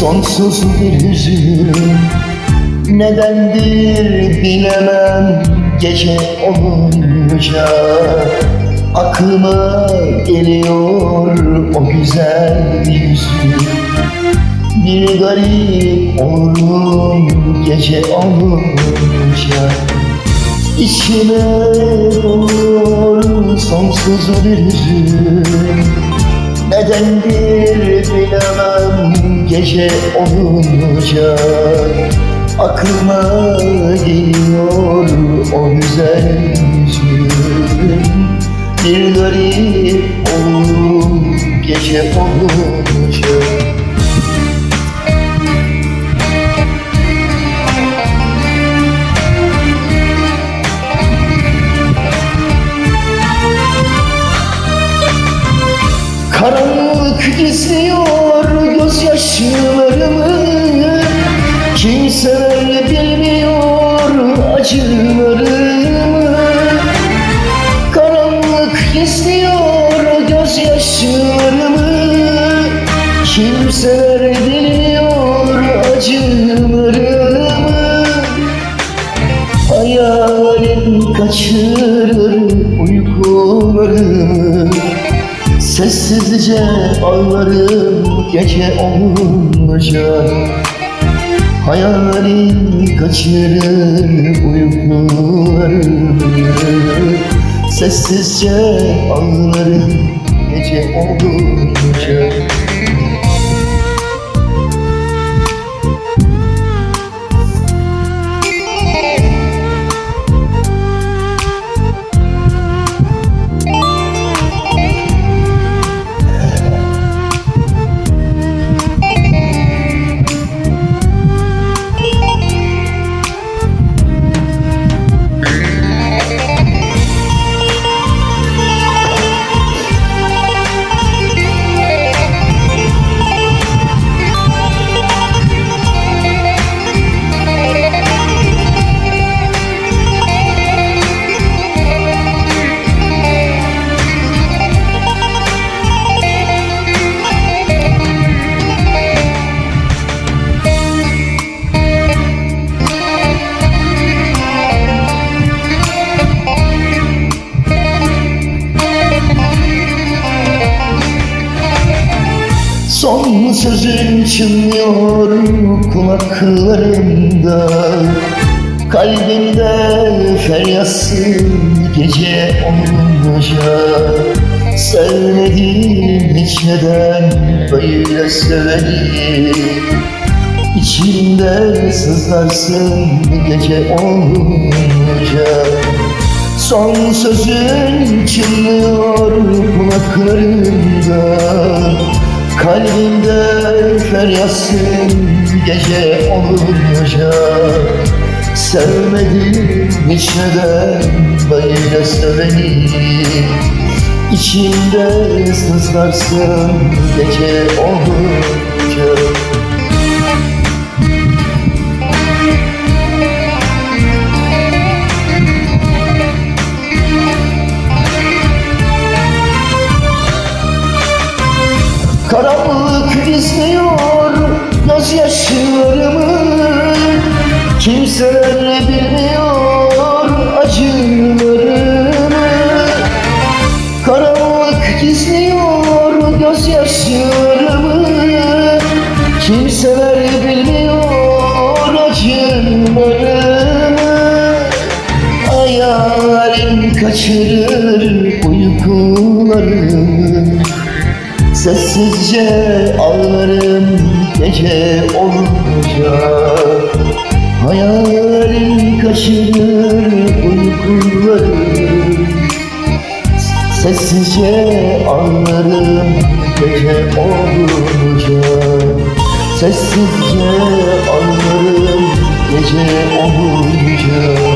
Sonsuz bir hüzün Nedendir bilemem gece olunca. Aklıma geliyor o güzel yüzün Bir garip olurum gece olunca. İçime doluyor sonsuz bir hüzün Nedendir bilemem gece olunca Aklıma geliyor o güzel yüzün. Bir garip olurum gece olunca Karanlık gizliyor gözyaşlarımı. Kimseler bilmiyor acılarımı. Karanlık gizliyor gözyaşlarımı. Kimseler bilmiyor acılarımı. Hayalim kaçırır uykularımı Sessizce ağlarım gece olunca. Hayalim kaçırır uykularımı Sessizce ağlarım gece olunca sözün çınlıyor kulaklarımda. Kalbimde feryatsın gece olunca. Sevmedim hiç neden böyle seveni İçimde sızlarsın gece olunca. Son sözün çınlıyor kulaklarımda Kalbimde feryatsın gece olunca Sevmedim hiç neden böyle seveni. İçimde sızlarsın gece olunca Karanlık izliyor gözyaşlarımı. Kimseler bilmiyor acılarımı Karanlık gizliyor gözyaşlarımı. Kimseler bilmiyor acılarımı Hayalim kaçırır uykularımı Sessizce ağlarım gece olunca. Hayalim kaçırır uykularım. Sessizce ağlarım gece olunca. Sessizce ağlarım gece olunca